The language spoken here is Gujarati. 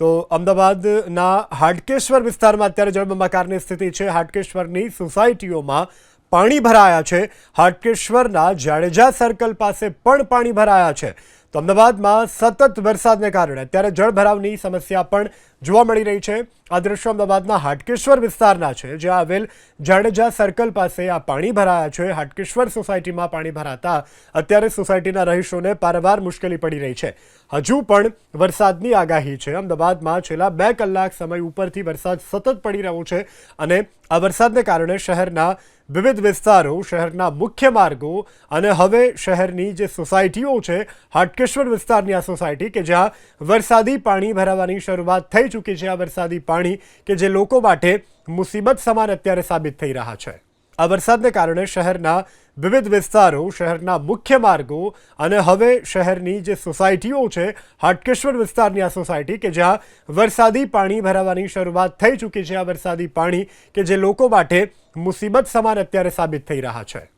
તો અમદાવાદના હાટકેશ્વર વિસ્તારમાં અત્યારે જળબંબાકારની સ્થિતિ છે. હાટકેશ્વરની સોસાયટીઓમાં પાણી ભરાયા છે. હાટકેશ્વરના જાડેજા સર્કલ પાસે પણ પાણી ભરાયા છે. તો અમદાવાદમાં સતત વરસાદને કારણે અત્યારે જળભરાવની સમસ્યા પણ જોવા મળી રહી છે. આ દ્રશ્યો અમદાવાદના હાટકેશ્વર વિસ્તારના છે, જ્યાં આવેલ જાડેજા સર્કલ પાસે આ પાણી ભરાયા છે. હાટકેશ્વર સોસાયટીમાં પાણી ભરાતા અત્યારે સોસાયટીના રહીશોને પારવાર મુશ્કેલી પડી રહી છે. હજુ પણ વરસાદની આગાહી છે. અમદાવાદમાં છેલ્લા બે કલાક સમય ઉપરથી વરસાદ સતત પડી રહ્યો છે અને આ વરસાદને કારણે શહેરના વિવિધ વિસ્તારો, શહેરના મુખ્ય માર્ગો અને હવે શહેરની જે સોસાયટીઓ છે, હાટકેશ્વર વિસ્તારની આ સોસાયટી કે જ્યાં વરસાદી પાણી ભરાવાની શરૂઆત થઈ ચૂકી છે. આ વરસાદી પાણી કે જે લોકો માટે મુસીબત સમાન અત્યારે સાબિત થઈ રહ્યા છે. આ વરસાદને કારણે શહેરના વિવિધ વિસ્તારો, શહેરના મુખ્ય માર્ગો અને હવે શહેરની જે સોસાયટીઓ છે, હાટકેશ્વર વિસ્તારની આ સોસાયટી કે જ્યાં વરસાદી પાણી ભરાવાની શરૂઆત થઈ ચૂકી છે. આ વરસાદી પાણી કે જે લોકો માટે મુસીબત સમાન અત્યારે સાબિત થઈ રહ્યા છે.